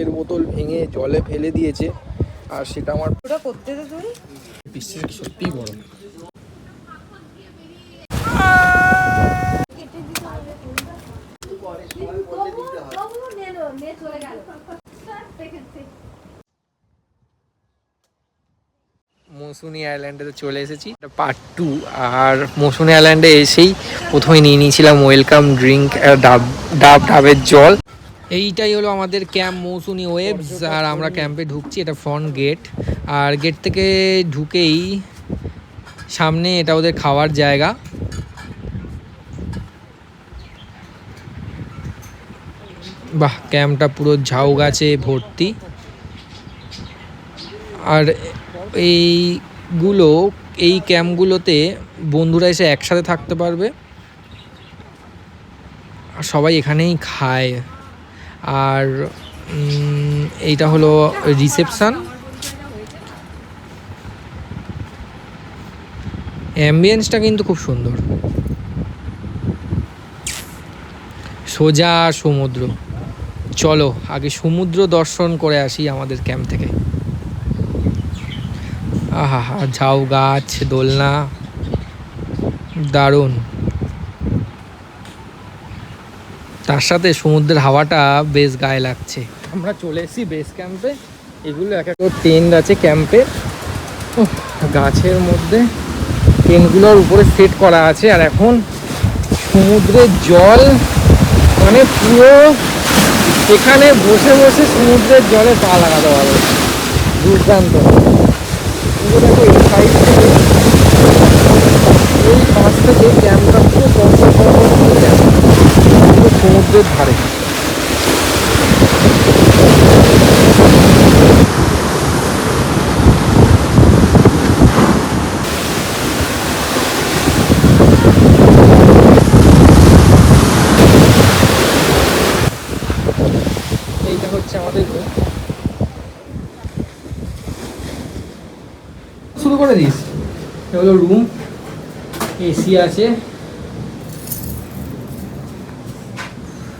এর বোতল ভেঙে জলে ফেলে দিয়েছে আর সেটা আমার ওটা করতে তো তুই। বিশ্বাস সত্যিই বড়? মৌসুনি আইল্যান্ডে তো চলে এসেছি। পার্ট টু আর মৌসুনি আইল্যান্ডে এসেই প্রথমে নিয়ে নিয়েছিলাম ওয়েলকাম ড্রিঙ্ক ডাব ডাব ডাবের জল। এইটাই হলো আমাদের ক্যাম্প মৌসুনি ওয়েবস আর আমরা ক্যাম্পে ঢুকছি, এটা ফ্রন্ট গেট আর গেট থেকে ঢুকেই সামনে এটা ওদের খাওয়ার জায়গা। বাহ ক্যাম্পটা পুরো ঝাউ গাছে ভর্তি। আর এইগুলো, এই ক্যাম্পগুলোতে বন্ধুরা এসে একসাথে থাকতে পারবে। আর সবাই এখানেই খায়। আর এইটা হলো রিসেপশান অ্যাম্বিয়েন্সটা কিন্তু খুব সুন্দর। সোজা সমুদ্র। চলো, আগে সমুদ্র দর্শন করে আসি আমাদের ক্যাম্প থেকে। আহা হা ঝাউ গাছ, দোলনা। দারুণ। তার সাথে সমুদ্রের হাওয়াটা বেশ গায়ে লাগছে। আমরা চলে এসেছি বেস ক্যাম্পে এগুলো এক একটা টেন্ট আছে ক্যাম্পে গাছের মধ্যে টেন্টগুলোর উপরে সেট করা আছে। আর এখন সমুদ্রের জল মানে পুরো এখানে বসে বসে সমুদ্রের জলে পা লাগাতে পারবে দুর্দান্ত। এই থেকে পাশ থেকে ক্যাম্পটা পুরো পরপর পরপর চলে যায়। পুরো সমুদ্রের ধারে। এইটা হচ্ছে আমাদের। শুরু করে দিস। হলো রুম এসি আছে ছোট্ট একটা আয়না ও হাত দিয়ে যাবে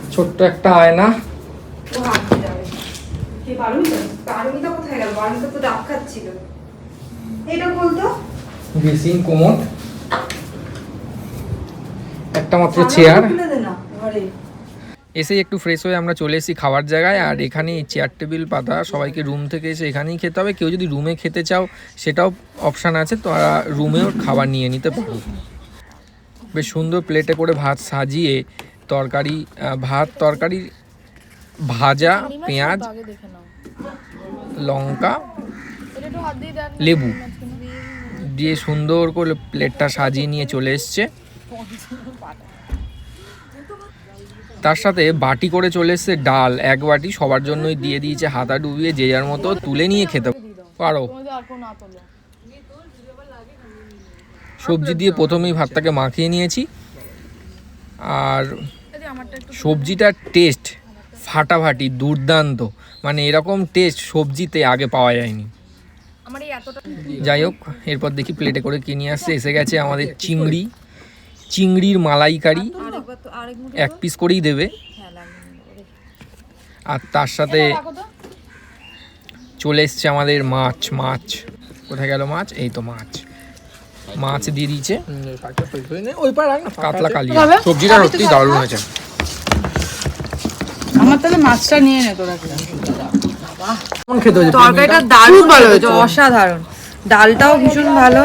কে পারমিতা পারমিতা কোথায় গেল পারমিতা তো ডাব এটা বলতো বেসিন কোমোড একটা মাত্র চেয়ার এসে একটু ফ্রেশ হয়ে আমরা চলে এসেছি খাওয়ার জায়গায় আর এখানে চেয়ার টেবিল পাতা সবাইকে রুম থেকে এসে এখানেই খেতে হবে। কেউ যদি রুমে খেতে চাও সেটাও অপশান আছে। তোমরা রুমেও খাবার নিয়ে নিতে পারো বেশ সুন্দর প্লেটে করে ভাত সাজিয়ে তরকারি ভাত তরকারি ভাজা পেঁয়াজ লঙ্কা লেবু। দিয়ে সুন্দর করে প্লেটটা সাজিয়ে নিয়ে চলে এসছে। তার সাথে বাটি করে চলে এসছে ডাল। এক বাটি সবার জন্যই দিয়ে দিয়েছে হাতা ডুবিয়ে যে যার মতো তুলে নিয়ে খেতে পারো। সবজি দিয়ে প্রথমেই ভাতটাকে মাখিয়ে নিয়েছি। আর সবজিটার টেস্ট ফাটাফাটি দুর্দান্ত। মানে এরকম টেস্ট সবজিতে আগে পাওয়া যায়নি। যাই হোক এরপর দেখি প্লেটে করে কিনে আসছে। এসে গেছে আমাদের চিংড়ি। চিংড়ির মালাইকারি। এক পিস করেই দেবে। হ্যাঁ আর তার সাথে চলে এসছে আমাদের মাছ মাছ। কোথায় গেল মাছ? এই তো মাছ। মাছ দিয়ে দিয়েছে। কাতলা কালি সবজিটা সত্যি দারুণ হয়েছে। আমার তাহলে মাছটা নিয়ে নে তোরা খেতে হয়েছে? তরকারিটা দারুণ ভালো হয়েছে অসাধারণ। ডালটাও ভীষণ ভালো।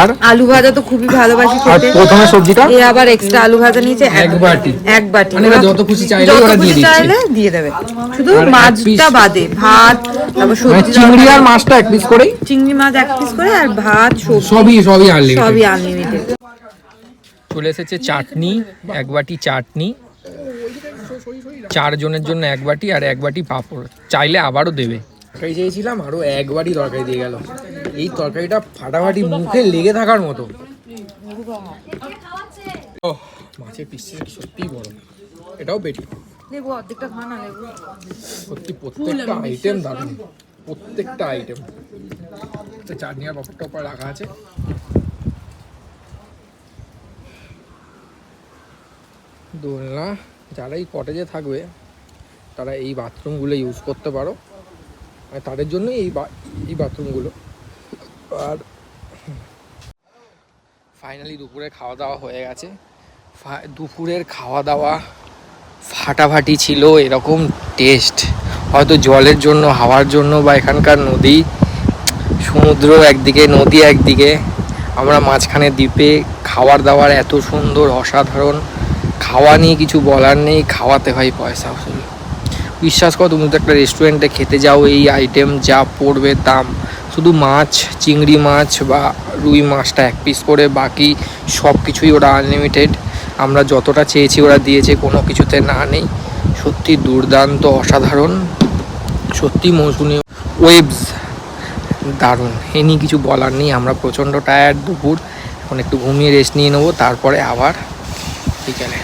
আর? আলু ভাজা তো খুবই ভালোবাসি খেতে। প্রথমে সবজিটা? এ আবার এক্সট্রা আলু ভাজা নিয়েছে এক বাটি। এক বাটি। মানে যত খুশি চাইলেই যত ওরা দিয়ে দিচ্ছে। চাইলে দিয়ে দেবে। শুধু মাছটা বাদে ভাত তারপর মানে সবজি চিংড়ি আর মাছটা এক পিস করেই? চিংড়ি মাছ এক পিস করে আর ভাত সবজি। সবই সবই আনলিমিটেড সবই আনলিমিটেড চলে এসেছে চাটনি এক বাটি চাটনি। চারজনের জন্য এক বাটি আর এক বাটি পাঁপড়। চাইলে আবারও দেবে। চেয়েছিলাম আরও এক বাটি তরকারি দিয়ে গেল। এই তরকারিটা ফাটাফাটি মুখে লেগে থাকার মতো। মাছের পিসটা সত্যিই বড়? এটাও লেবু সত্যি প্রত্যেকটা আইটেম দারুণ। প্রত্যেকটা আইটেম চাটনি আর পাপড়টা উপর রাখা আছে। দোলনা যারা এই কটেজে থাকবে তারা এই বাথরুমগুলো ইউজ করতে পারো। আর তাদের জন্য এই এই বাথরুমগুলো আর ফাইনালি দুপুরে খাওয়া দাওয়া হয়ে গেছে। দুপুরের খাওয়া দাওয়া ফাটাফাটি ছিল, এরকম টেস্ট হয়তো জলের জন্য, হাওয়ার জন্য বা এখানকার নদী, সমুদ্র একদিকে, নদী একদিকে, আমরা মাঝখানে দ্বীপে খাওয়ার দাওয়ার এত সুন্দর, অসাধারণ খাওয়া নিয়ে কিছু বলার নেই, খাওয়াতে হয় পয়সা বিশ্বাস করো, তুমি তো একটা রেস্টুরেন্টে খেতে যাও, এই আইটেম যা পড়বে দাম। শুধু মাছ, চিংড়ি মাছ বা রুই মাছটা এক পিস করে, বাকি সব কিছুই ওরা আনলিমিটেড আমরা যতটা চেয়েছি ওরা দিয়েছে, কোনো কিছুতে না নেই। সত্যি দুর্দান্ত, অসাধারণ। সত্যি মৌসুমি ওয়েবস দারুণ। এ নিয়ে কিছু বলার নেই, আমরা প্রচণ্ড টায়ার্ড দুপুর। এখন একটু ঘুমিয়ে রেস্ট নিয়ে নেব, তারপরে আবার বিকেলে।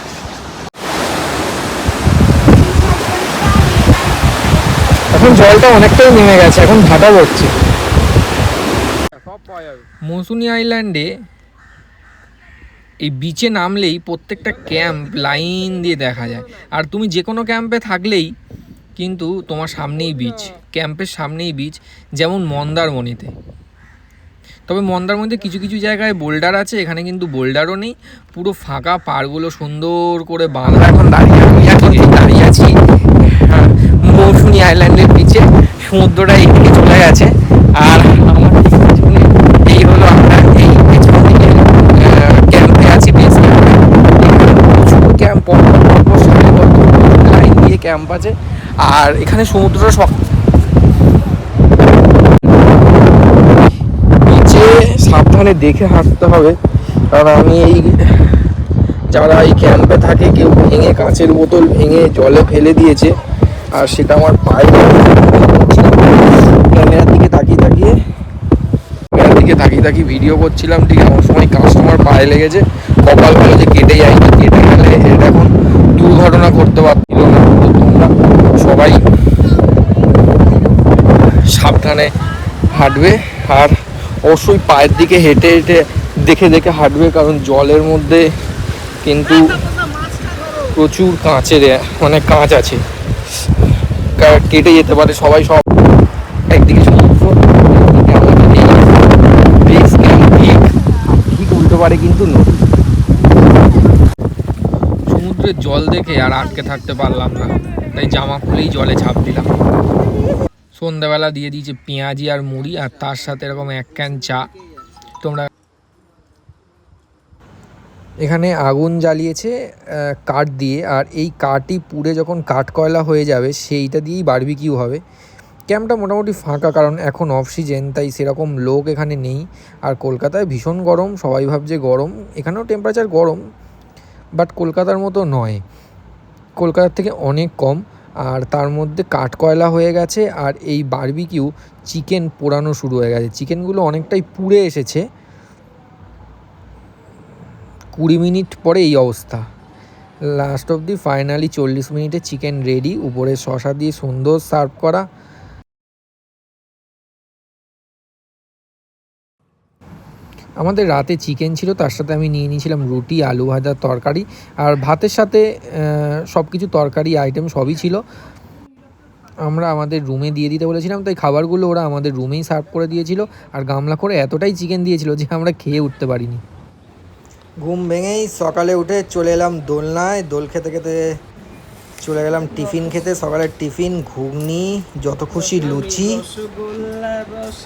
এখন জলটা অনেকটাই নেমে গেছে, এখন ভাটা পড়ছে। মৌসুনি আইল্যান্ডে এই বিচে নামলেই প্রত্যেকটা ক্যাম্প লাইন দিয়ে দেখা যায়। আর তুমি যে কোনো ক্যাম্পে থাকলেই কিন্তু তোমার সামনেই বিচ ক্যাম্পের সামনেই বিচ যেমন মন্দারমণিতে। তবে মন্দারমণিতে কিছু কিছু জায়গায় বোল্ডার আছে এখানে কিন্তু বোল্ডারও নেই পুরো ফাঁকা পাড়গুলো সুন্দর করে বাঁধা। এখন দাঁড়িয়ে আমি এখন দাঁড়িয়ে আছি হ্যাঁ, মৌসুনি আইল্যান্ডের বিচে সমুদ্রটা এইদিকে চলে গেছে আর আমার ঠিক পিছনে এই হলো আমরা এই পেছন দিকে ক্যাম্পে আছি বেশ প্রচুর ক্যাম্প লাইন দিয়ে ক্যাম্প আছে। আর এখানে সমুদ্রটা সব নিচে সাবধানে দেখে হাঁটতে হবে। কারণ আমি এই যারা এই ক্যাম্পে থাকে, কেউ ভেঙে কাঁচের বোতল ভেঙে জলে ফেলে দিয়েছে। আর সেটা আমার পায়ে দিকে তাকিয়ে তাকিয়ে, ক্যামেরার দিকে তাকিয়ে তাকিয়ে ভিডিও করছিলাম। ঠিক এমন সময় কাস্টমার পায়ে লেগেছে। কপাল ভালো যে কেটে যায়নি কেটে গেলে এটা এখন দুর্ঘটনা করতে পারছিল না তো তোমরা সবাই সাবধানে হাঁটবে আর অবশ্যই পায়ের দিকে হেঁটে হেঁটে দেখে দেখে হাঁটবে, কারণ জলের মধ্যে কিন্তু প্রচুর কাঁচের মানে কাঁচ আছে। কেটে যেতে পারে সবাই সব। একদিকে সমুদ্র পারে কিন্তু সমুদ্রের জল দেখে আর আটকে থাকতে পারলাম না, তাই জামা খুলেই জলে ঝাঁপ দিলাম। সন্ধ্যাবেলা দিয়ে দিয়েছে পেঁয়াজি আর মুড়ি, আর তার সাথে এরকম এক ক্যান চা। তোমরা এখানে আগুন জ্বালিয়েছে কাঠ দিয়ে, আর এই কাঠই পুড়ে যখন কাঠ কয়লা হয়ে যাবে, সেইটা দিয়েই বারবিকিউ হবে। ক্যাম্পটা মোটামুটি ফাঁকা, কারণ এখন অফ তাই সেরকম লোক এখানে নেই। আর কলকাতায় ভীষণ গরম, সবাই ভাবছে গরম। এখানেও টেম্পারেচার গরম বাট কলকাতার মতো নয়। কলকাতার থেকে অনেক কম। আর তার মধ্যে কাঠকয়লা হয়ে গেছে আর এই বারবিকিউ চিকেন পোড়ানো শুরু হয়ে গেছে। চিকেনগুলো অনেকটাই পুড়ে এসেছে। কুড়ি মিনিট পরে এই অবস্থা। লাস্ট অব দি ফাইনালি চল্লিশ মিনিটে চিকেন রেডি উপরে শশা দিয়ে সুন্দর সার্ভ করা। আমাদের রাতে চিকেন ছিল, তার সাথে আমি নিয়ে নিয়েছিলাম রুটি, আলু ভাজার তরকারি আর ভাতের সাথে সব কিছু তরকারি আইটেম সবই ছিল। আমরা আমাদের রুমে দিয়ে দিতে বলেছিলাম, তাই খাবারগুলো ওরা আমাদের রুমেই সার্ভ করে দিয়েছিল আর গামলা করে এতটাই চিকেন দিয়েছিল যে আমরা খেয়ে উঠতে পারিনি। ঘুম ভেঙেই সকালে উঠে চলে এলাম দোলনায়, দোল খেতে খেতে চলে গেলাম টিফিন খেতে। সকালের টিফিন, ঘুগনি, যত খুশি লুচি।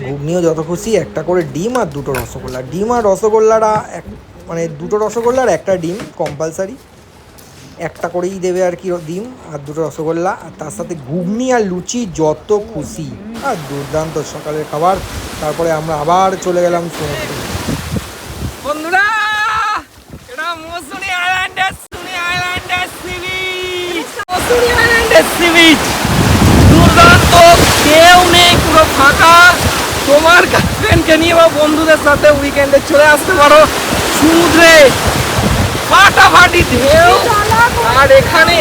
ঘুগনিও যত খুশি, একটা করে ডিম আর দুটো রসগোল্লা। ডিম আর রসগোল্লাটা এক মানে দুটো রসগোল্লা আর একটা ডিম কম্পালসারি একটা করেই দেবে আর কি ডিম আর দুটো রসগোল্লা। আর তার সাথে ঘুগনি আর লুচি যত খুশি। আর দুর্দান্ত সকালের খাবার। তারপরে আমরা আবার চলে গেলাম সমুদ্রে বন্ধুরা এটা মৌসুনি আইল্যান্ডের সুনি আইল্যান্ডের সি কেউ নেই, পুরো ফাঁকা। তোমার গার্লফ্রেন্ডকে নিয়ে বা বন্ধুদের সাথে উইকেন্ডে চলে আসতে পারো। সমুদ্রে ফাটাফাটি ঢেউ। আর এখানে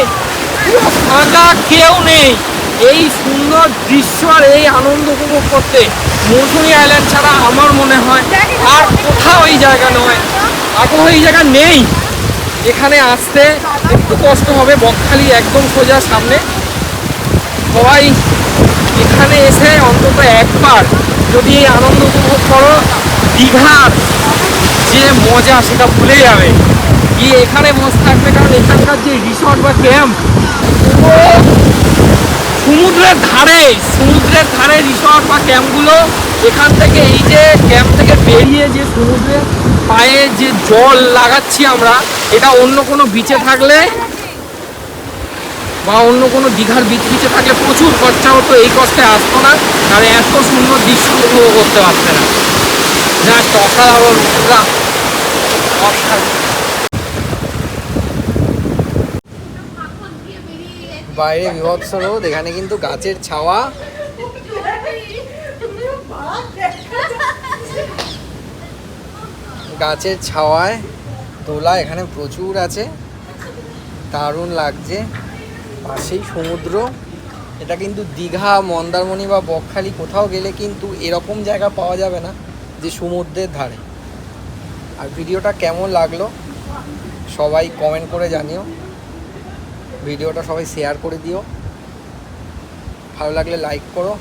পুরো ফাঁকা, কেউ নেই। এই সুন্দর দৃশ্য আর এই আনন্দ উপভোগ করতে মৌসুমি আইল্যান্ড ছাড়া আমার মনে হয় আর কোথাও এই জায়গা নয়। আগ্রহ এই জায়গা নেই। এখানে আসতে একটু কষ্ট হবে, বকখালি একদম সোজা সামনে। সবাই এখানে এসে অন্তত একবার যদি এই আনন্দ উপভোগ করো, দীঘার যে মজা সেটা ভুলে যাবে। গিয়ে এখানে বসে থাকবে, কারণ এখানকার যে রিসর্ট বা ক্যাম্প সমুদ্রের ধারে সমুদ্রের ধারে রিসর্ট বা ক্যাম্পগুলো এখান থেকে এই যে ক্যাম্প থেকে বেরিয়ে যে সমুদ্রে পায়ে যে জল লাগাচ্ছি আমরা, এটা অন্য কোনো বিচে থাকলে বা অন্য কোনো দীঘার বিচ থাকলে প্রচুর খরচা হতো, এই কষ্টে আসতো না। আর এত সুন্দর দৃশ্য উপভোগ করতে পারছে না। অসাধারণ অসাধারণ বাইরে বিভৎস রোদ, এখানে কিন্তু গাছের ছাওয়া। গাছের ছাওয়ায় দোলা এখানে প্রচুর আছে। দারুণ লাগছে। পাশেই সমুদ্র। এটা কিন্তু দীঘা, মন্দারমণি বা বকখালি কোথাও গেলে কিন্তু এরকম জায়গা পাওয়া যাবে না যে সমুদ্রের ধারে। আর ভিডিওটা কেমন লাগল সবাই কমেন্ট করে জানিও। ভিডিওটা সবাই শেয়ার করে দিও। ভালো লাগলে লাইক করো।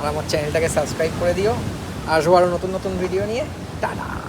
আর আমার চ্যানেলটাকে সাবস্ক্রাইব করে দিও। আসব আরও নতুন নতুন ভিডিও নিয়ে। টাটা!